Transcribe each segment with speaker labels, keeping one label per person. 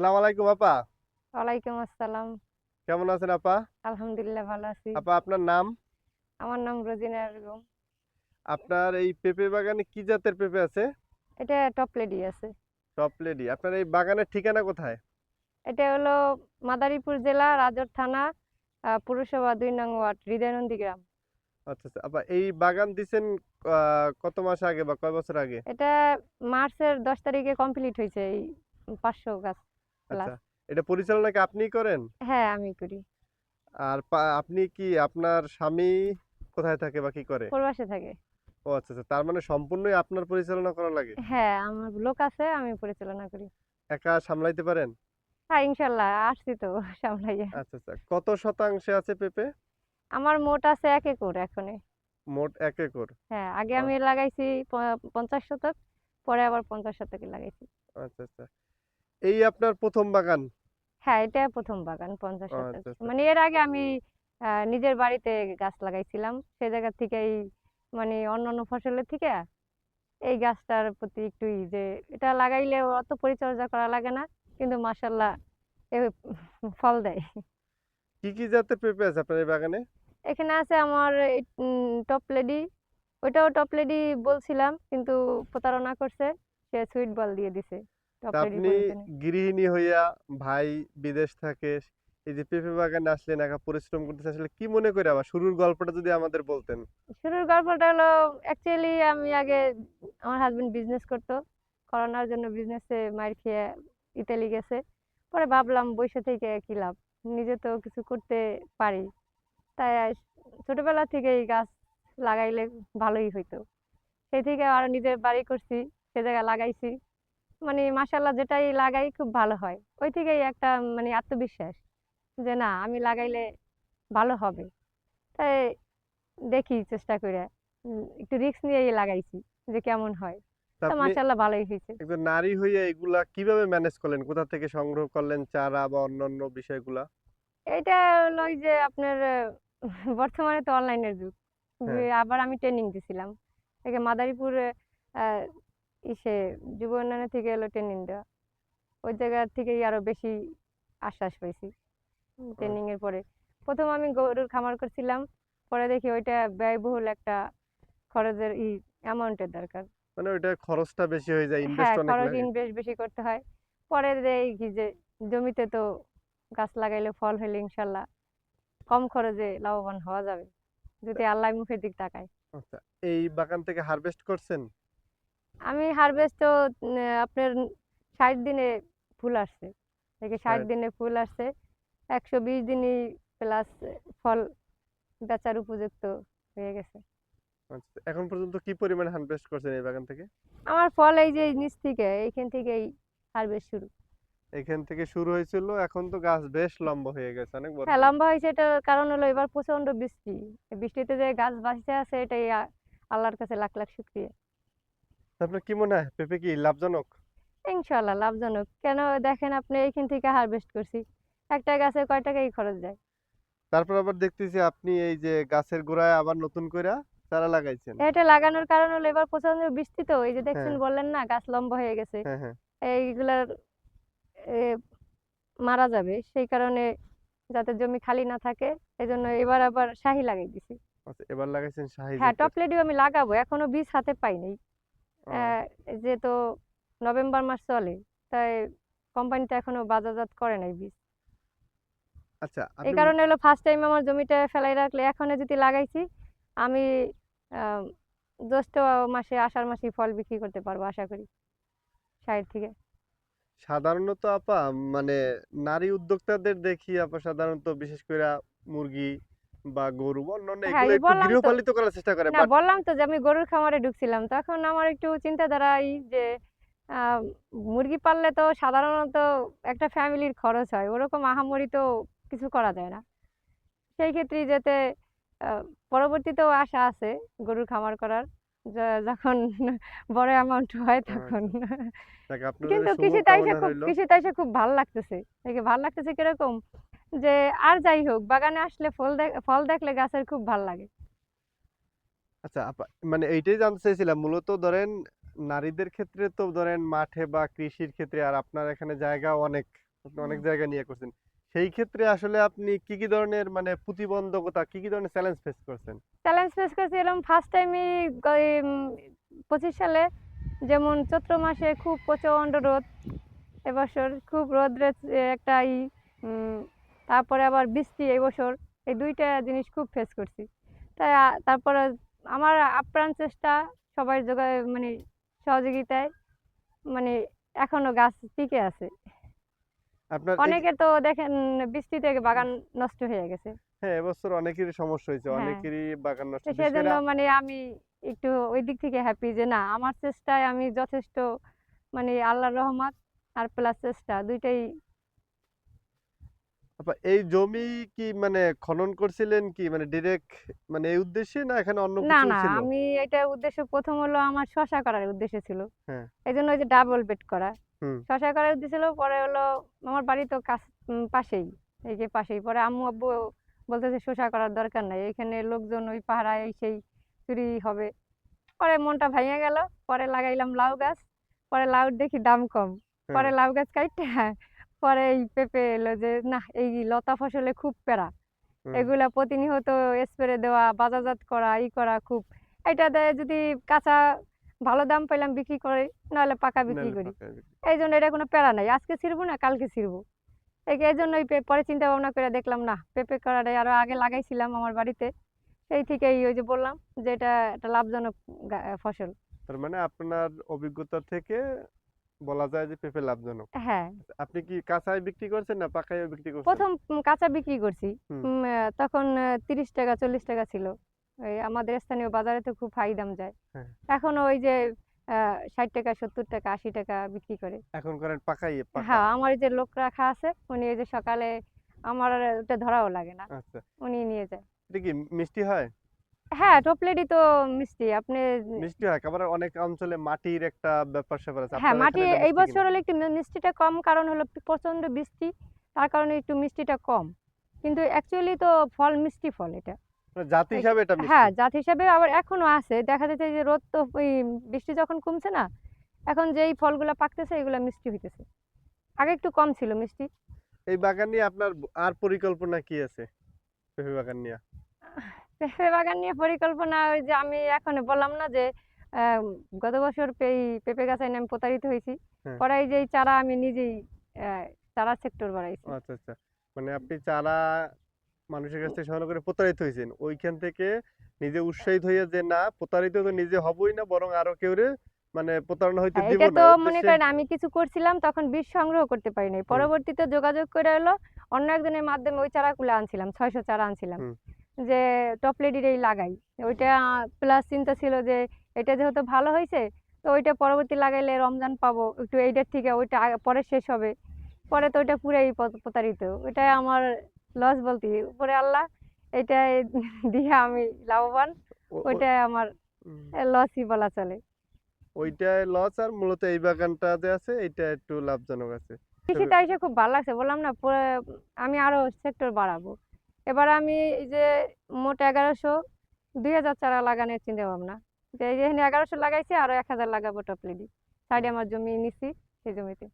Speaker 1: আসসালামু আলাইকুম আপা।
Speaker 2: ওয়ালাইকুম আসসালাম।
Speaker 1: কেমন আছেন আপা?
Speaker 2: আলহামদুলিল্লাহ ভালো আছি।
Speaker 1: আপা আপনার নাম?
Speaker 2: আমার নাম রোজিনা বেগম
Speaker 1: আপনার এই পেঁপে বাগানে কি জাতের পেঁপে আছে?
Speaker 2: এটা টপ লেডি আছে।
Speaker 1: Top lady. আপনার এই বাগানের ঠিকানা কোথায়?
Speaker 2: এটা হলো মাদারীপুর জেলা রাজর থানা পুরসভা দুই নং ওয়ার্ড হৃদয়নন্দী গ্রাম।
Speaker 1: আচ্ছা আচ্ছা। আপা এই বাগান দিছেন কত মাস আগে বা কয় বছর আগে?
Speaker 2: এটা মার্চের দশ তারিখে কমপ্লিট হয়েছে এই পাঁচশো গাছ।
Speaker 1: আচ্ছা। এটা পরিচালনা কি আপনিই করেন?
Speaker 2: হ্যাঁ আমি করি।
Speaker 1: আর আপনি কি আপনার স্বামী কোথায় থাকে বা কি করে?
Speaker 2: প্রবাসে থাকে।
Speaker 1: ও আচ্ছা আচ্ছা। তার মানে সম্পূর্ণই আপনার পরিচালনা করা লাগে?
Speaker 2: হ্যাঁ আমার লোক আছে আমি পরিচালনা করি।
Speaker 1: একা সামলাইতে পারেন?
Speaker 2: হ্যাঁ ইনশাল্লাহ আসছি তো সামলাইয়া।
Speaker 1: আচ্ছা আচ্ছা। কত শতাংশে আছে পেঁপে?
Speaker 2: আমার মোট আছে এক একর এখনে
Speaker 1: মোট এক একর?
Speaker 2: হ্যাঁ আগে আমি লাগাইছি প- পঞ্চাশ শতক পরে আবার পঞ্চাশ শতকে লাগাইছি।
Speaker 1: আচ্ছা আচ্ছা। এই আপনার প্রথম বাগান?
Speaker 2: হ্যাঁ এটা প্রথম বাগান পঞ্চাশ
Speaker 1: ও, আচ্ছা, আচ্ছা।
Speaker 2: মানে এর আগে আমি নিজের বাড়িতে গাছ লাগাইছিলাম। সে জায়গা থেকেই মানে অন্যান্য ফসলের থেকে এই গাছটার প্রতি একটু যে এটা লাগাইলে অত পরিচর্যা করা লাগে না কিন্তু মাসাল্লাহ ফল দেয়।
Speaker 1: কি কি জাতের পেঁপে আছে আপনার এই বাগানে?
Speaker 2: এখানে আছে আমার টপ লেডি। ওইটাও টপ লেডি বলছিলাম কিন্তু প্রতারণা করছে সে সুইট বল দিয়ে দিছে।
Speaker 1: আপনি গৃহিণী হইয়া ভাই বিদেশ থাকে এই যে পেঁপে বাগানে আসলেন একা পরিশ্রম করতেছেন আসলে কি মনে করে আবার? শুরুর গল্পটা যদি আমাদের বলতেন।
Speaker 2: শুরুর গল্পটা হলো অ্যাকচুয়ালি আমি আগে আমার হাজবেন্ড বিজনেস করতো। করোনার জন্য বিজনেসে মার খেয়ে ইতালি গেছে। পরে ভাবলাম বসে থেকে কি লাভ? নিজে তো কিছু করতে পারি। তাই ছোটবেলা থেকেই গাছ লাগাইলে ভালোই হইতো। সেই থেকে আরও নিজের বাড়ি করছি সে জায়গায় লাগাইছি। মানে মাসাল্লাহ যেটাই লাগাই খুব ভালো হয়। ওই থেকেই একটা মানে আত্মবিশ্বাস যে না আমি লাগাইলে ভালো হবে। তাই দেখি চেষ্টা করে একটু রিস্ক নিয়েই লাগাইছি যে কেমন হয়। ভালোই হয়েছে।
Speaker 1: একজন নারী হইয়া এগুলা কীভাবে ম্যানেজ করলেন? কোথা থেকে সংগ্রহ করলেন চারা বা অন্যান্য বিষয়গুলা?
Speaker 2: এটা যে আপনার বর্তমানে তো অনলাইনের যুগ। যে আবার আমি ট্রেনিং দিছিলাম। মাদারীপুর ইসে যুব উন্নয়ন থেকে এলো ট্রেনিং দেওয়া। ওই জায়গা থেকেই আরও বেশি আশ্বাস পাইছি ট্রেনিং এর পরে। প্রথম আমি গরুর খামার করছিলাম পরে দেখি ওইটা ব্যয়বহুল একটা খরচের ই অ্যামাউন্টের দরকার।
Speaker 1: মানে ওইটা খরচটা বেশি হয়ে যায়
Speaker 2: হ্যাঁ
Speaker 1: ইনভেস্ট অনেক
Speaker 2: খরচ ইনভেস্ট বেশি করতে হয়। পরে দেখি যে জমিতে তো গাছ লাগাইলে ফল হইলে ইনশাল্লাহ কম খরচে লাভবান হওয়া যাবে যদি আল্লাহ মুখের দিক তাকায়।
Speaker 1: আচ্ছা এই বাগান থেকে হারভেস্ট করছেন?
Speaker 2: আমি হারভেস্ট তো আপনার ষাট দিনে ফুল আসছে। থেকে ষাট দিনে ফুল আসছে। একশো বিশ দিনই প্লাস ফল বেচার উপযুক্ত হয়ে গেছে।
Speaker 1: আচ্ছা এখন পর্যন্ত কি পরিমাণে হারভেস্ট করছেন এই বাগান থেকে?
Speaker 2: আমার ফল এই যে নিচ থেকে এইখান থেকেই হারভেস্ট শুরু।
Speaker 1: এখান থেকে শুরু হয়েছিল এখন তো গাছ বেশ লম্বা হয়ে গেছে অনেক বড়।
Speaker 2: হ্যাঁ লম্বা হয়েছে এটার কারণ হলো এবার প্রচণ্ড বৃষ্টি। বৃষ্টিতে যে গাছ বাঁচতে আছে এটাই আল্লাহর কাছে লাখ লাখ শুক্রিয়া।
Speaker 1: আপনার কি মনে হয়? পেঁপে কি লাভজনক?
Speaker 2: ইনশাল্লাহ লাভজনক। কেন দেখেন আপনি এইখান থেকে হারভেস্ট করছি। একটা গাছে কয় টাকাই খরচ যায়?
Speaker 1: তারপর আবার দেখতেছি আপনি এই যে গাছের গোড়ায় আবার নতুন করে চারা লাগাইছেন।
Speaker 2: এটা লাগানোর কারণ হলো এবার প্রচণ্ড বৃষ্টি তো এই যে দেখছেন
Speaker 1: হ্যাঁ।
Speaker 2: বললেন না গাছ লম্বা হয়ে গেছে।
Speaker 1: হ্যাঁ হ্যাঁ।
Speaker 2: এইগুলার মারা যাবে। সেই কারণে যাতে জমি খালি না থাকে এই জন্য এবার আবার শাহি লাগাই দিছি।
Speaker 1: আচ্ছা এবার লাগাইছেন শাহি
Speaker 2: হ্যাঁ
Speaker 1: জাতের।
Speaker 2: টপ লেডিও আমি লাগাবো এখনও বীজ হাতে পাইনি যে তো নভেম্বর মাস চলে তাই কোম্পানিটা এখনও বাজারজাত করে নাই বীজ।
Speaker 1: আচ্ছা
Speaker 2: এই কারণে হলো ফার্স্ট টাইম আমার জমিটা ফেলাই রাখলে এখনও যদি লাগাইছি আমি জ্যৈষ্ঠ মাসে আষাঢ় মাসে ফল বিক্রি করতে পারব আশা করি। সাইড থেকে।
Speaker 1: সাধারণত আপা মানে নারী উদ্যোক্তাদের দেখি আপা সাধারণত বিশেষ করে মুরগি বা গরু অন্যান্য
Speaker 2: হ্যাঁ,
Speaker 1: এগুলো একটু গৃহপালিত করার চেষ্টা করে
Speaker 2: না বললাম তো যে আমি গরুর খামারে ঢুকছিলাম তখন আমার একটু চিন্তাধারা এই যে মুরগি পাললে তো সাধারণত একটা ফ্যামিলির খরচ হয় ওরকম আহামরি তো কিছু করা যায় না। সেই ক্ষেত্রে যাতে পরবর্তীতেও আশা আছে গরুর খামার করার যখন বড় অ্যামাউন্ট হয় তখন। কিন্তু কৃষি
Speaker 1: কামনা
Speaker 2: খুব
Speaker 1: রইল।
Speaker 2: কৃষিতে এসে খুব ভালো লাগতেছে। ভালো লাগতেছে কীরকম? যে আর যাই হোক বাগানে আসলে ফল ফল দেখলে গাছের খুব ভালো লাগে।
Speaker 1: আচ্ছা মানে এইটাই জানতে চাইছিলাম মূলত ধরেন নারীদের ক্ষেত্রে তো ধরেন মাঠে বা কৃষির ক্ষেত্রে আর আপনার এখানে জায়গা অনেক আপনি অনেক জায়গা নিয়ে করছেন। সেই ক্ষেত্রে আসলে আপনি কি কি ধরনের মানে প্রতিবন্ধকতা কি কি ধরনের চ্যালেঞ্জ ফেস করছেন?
Speaker 2: চ্যালেঞ্জ ফেস করেছি এরকম ফার্স্ট টাইমই পঁচিশ সালে যেমন চৈত্র মাসে খুব প্রচণ্ড রোদ এবছর খুব রোদ্রের একটা তারপরে আবার বৃষ্টি এই বছর এই দুইটা জিনিস খুব ফেস করছি। তাই তারপরে আমার আপ্রাণ চেষ্টা সবাই যোগায় মানে সহযোগিতায় মানে এখনও গাছ টিকে আছে।
Speaker 1: আপনার
Speaker 2: অনেকে তো দেখেন বৃষ্টিতে বাগান নষ্ট হয়ে গেছে।
Speaker 1: হ্যাঁ এবছর অনেকেরই সমস্যা হয়েছে
Speaker 2: হ্যাঁ।
Speaker 1: অনেকেরই বাগান নষ্ট করে
Speaker 2: সেজন্য মানে আমি একটু ওই দিক থেকে হ্যাপি যে না আমার চেষ্টায় আমি যথেষ্ট মানে আল্লাহর রহমত আর প্লাস চেষ্টা দুইটাই
Speaker 1: আপা, এই জমি কি মানে খনন করছিলেন কি? মানে ডিরেক্ট মানে এই উদ্দেশ্যে না এখানে অন্য
Speaker 2: না
Speaker 1: কিছু
Speaker 2: না
Speaker 1: ছিল?
Speaker 2: আমি এটা উদ্দেশ্য প্রথম হলো আমার শশা করার উদ্দেশ্য ছিল।
Speaker 1: হ্যাঁ।
Speaker 2: এই জন্য ওই যে ডাবল বেড করা। শশা করার উদ্দেশ্য ছিল পরে হলো আমার বাড়ি তো কাছ পাশেই এই যে পাশেই। পরে আম্মু আব্বু বলতেছে শশা করার দরকার নাই এখানে লোকজন ওই পাহারায় এই সেই চুরি হবে। পরে মনটা ভেঙে গেল পরে লাগাইলাম লাউ গাছ পরে লাউ দেখি দাম কম। পরে
Speaker 1: হ্যাঁ,
Speaker 2: লাউ গাছ কাইটে পরে এই পেঁপে এলো যে না এই লতা ফসলে খুব প্যারা। এগুলা প্রতিনিয়ত স্প্রে দেওয়া বাজারজাত করা ই করা খুব। এটাতে যদি কাঁচা ভালো দাম পাইলাম বিক্রি করে নাহলে পাকা বিক্রি করি। এই জন্য এটা কোনো প্যারা নাই। আজকে ছিড়বো না কালকে ছিড়বো। এই এই জন্যই পরে চিন্তা ভাবনা করে দেখলাম না পেঁপে করাটাই আরও আগে লাগাইছিলাম আমার বাড়িতে। সেই থেকেই ওই যে বললাম যে এটা একটা লাভজনক ফসল।
Speaker 1: তার মানে আপনার অভিজ্ঞতা থেকে বলা যায় যে পেঁপে লাভজনক।
Speaker 2: হ্যাঁ।
Speaker 1: আপনি কি কাঁচায় বিক্রি করছেন না পাকায় বিক্রি করছেন?
Speaker 2: প্রথম কাঁচা বিক্রি করছি। তখন তিরিশ টাকা চল্লিশ টাকা ছিল। এই আমাদের স্থানীয় বাজারে তো খুব হাই দাম যায়।
Speaker 1: হ্যাঁ।
Speaker 2: এখন ওই যে ষাট টাকা সত্তর টাকা আশি টাকা বিক্রি করে।
Speaker 1: এখন করেন পাকাই পাকা।
Speaker 2: হ্যাঁ আমার যে লোক রাখা আছে উনি এই যে সকালে আমার ওটা ধরাও লাগে না।
Speaker 1: আচ্ছা।
Speaker 2: উনি নিয়ে যায়।
Speaker 1: এটা কি মিষ্টি হয়?
Speaker 2: হ্যাঁ টপলেডি তো মিষ্টি। আপনি
Speaker 1: মিষ্টি হয় আবার অনেক অঞ্চলে মাটির একটা ব্যাপার স্যাপার আছে।
Speaker 2: হ্যাঁ মাটি এই বছর হলো একটু মিষ্টিটা কম কারণ হলো প্রচণ্ড বৃষ্টি। তার কারণে একটু মিষ্টিটা কম। কিন্তু অ্যাকচুয়ালি তো ফল মিষ্টি ফল এটা।
Speaker 1: মানে জাতি হিসাবে এটা মিষ্টি।
Speaker 2: হ্যাঁ জাত হিসাবে আবার এখনও আছে। দেখা যাচ্ছে যে রোদ তো ওই বৃষ্টি যখন কমছে না এখন যেই ফলগুলা পাকতেছে এগুলা মিষ্টি হইতেছে। আগে একটু কম ছিল মিষ্টি।
Speaker 1: এই বাগান নিয়ে আপনার আর পরিকল্পনা কি আছে? পেঁপে বাগান নিয়ে।
Speaker 2: পেঁপে বাগান নিয়ে পরিকল্পনা ওই যে আমি এখন বললাম না যে গত বছর এই পেঁপে গাছ আমি প্রতারিত হয়েছি।
Speaker 1: হ্যাঁ।
Speaker 2: পরে এই যে চারা আমি নিজেই চারা সেক্টর বাড়াইছি
Speaker 1: আচ্ছা আচ্ছা। মানে আপনি চারা মানুষের কাছ থেকে সংগ্রহ করে প্রতারিত হয়েছেন। ওইখান থেকে নিজে উৎসাহিত হয়ে যে না প্রতারিত তো নিজে হবই না বরং আরও কেউ মানে প্রতারণা হইতে
Speaker 2: হ্যাঁ,
Speaker 1: দিব
Speaker 2: এটা
Speaker 1: না।
Speaker 2: তো মনে করেন আমি কিছু করছিলাম তখন বীজ সংগ্রহ করতে পারি নাই। পরবর্তীতে যোগাযোগ করে হলো অন্য একজনের মাধ্যমে ওই চারাগুলো আনছিলাম ছয়শো চারা আনছিলাম। যে টপলেডিরেই লাগাই। ওইটা প্লাস চিন্তা ছিল যে এটা যেহেতু ভালো হয়েছে তো ওইটা পরবর্তী লাগাইলে রমজান পাবো একটু এইটার থেকে ওইটা পরে শেষ হবে। পরে তো ওইটা পুরাই প্রতারিত। ওইটাই আমার লস বলতে উপরে আল্লাহ এটা দিয়ে আমি লাভবান ওইটাই আমার লসই বলা চলে।
Speaker 1: ওইটাই লস আর মূলত এই বাগানটা যে আছে এটা একটু লাভজনক আছে।
Speaker 2: কৃষিতে এসে খুব ভালো লাগছে বললাম না আমি আরও সেক্টর বাড়াবো। এবার আমি এই যে মোট এগারোশো দুই হাজার চারা লাগানোর চিন্তা ভাবনা। তো এই যে এখানে এগারোশো লাগাইছি আরও এক হাজার লাগাবো টপলিডি সাইডে আমার জমি নিছি সেই জমিতে।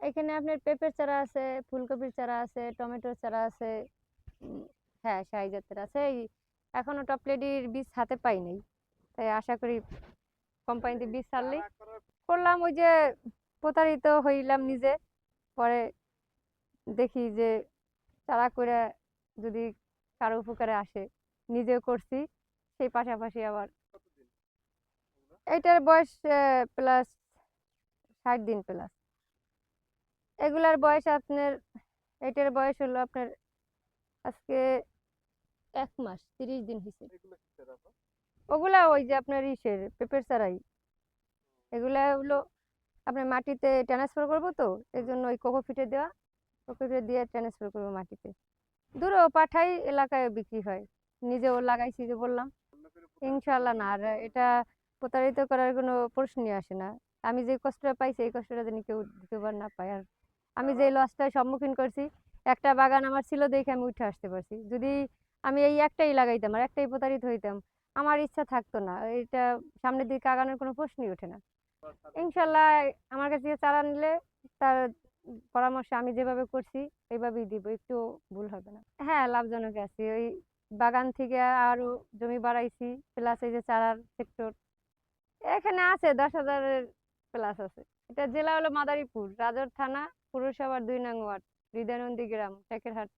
Speaker 2: এখানে আপনার পেঁপের চারা আছে ফুলকপির চারা আছে টমেটোর চারা আছে হ্যাঁ শাহি জাতের আছে। এই এখনও টপলেডির বীজ হাতে পাই নাই। তাই আশা করি কোম্পানিতে বীজ ছাড়লেই করলাম ওই যে প্রতারিত হইলাম নিজে। পরে দেখি যে চারা করে যদি কারও উপকারে আসে নিজেও করছি সেই পাশাপাশি আবার এইটার বয়স প্লাস ষাট দিন প্লাস এগুলার বয়স আপনার এটার বয়স হলো আপনার আজকে এক মাস তিরিশ দিন হয়েছে ওগুলা ওই যে আপনার ইসের পেঁপের চারাই। এগুলা হলো আপনার মাটিতে ট্রান্সফার করব তো এই জন্য ওই কোকোপিটে দেওয়া কোকোপিটে দিয়ে ট্রান্সফার করব মাটিতে। দূরেও পাঠাই এলাকায় বিক্রি হয়। নিজেও লাগাইছি যে বললাম। ইনশাল্লাহ না আর এটা প্রতারিত করার কোনো প্রশ্নই আসে না। আমি যে কষ্টটা পাইছি এই কষ্টটা যেন কেউ দ্বিতীয়বার না পায়। আর আমি যে লসটার সম্মুখীন করছি একটা বাগান আমার ছিল দেখে আমি উঠে আসতে পারছি। যদি আমি এই একটাই লাগাইতাম আর একটাই প্রতারিত হইতাম আমার ইচ্ছা থাকতো না। এটা সামনের দিকে আগানোর কোনো প্রশ্নই ওঠে না। ইনশাল্লাহ আমার কাছে চারা নিলে তার পরামর্শ আমি যেভাবে করছি, এইভাবেই দিব, একটু ভুল হবে না। হ্যাঁ লাভজনক আছি। ওই বাগান থেকে আরও জমি বাড়াইছি প্লাস এই যে চারার সেক্টর এখানে আছে দশ হাজারের প্লাস আছে। এটা জেলা হলো মাদারীপুর, রাজর থানা, পুরসভার দুই নং ওয়ার্ড, হৃদয়নন্দী গ্রাম টেকেরহাট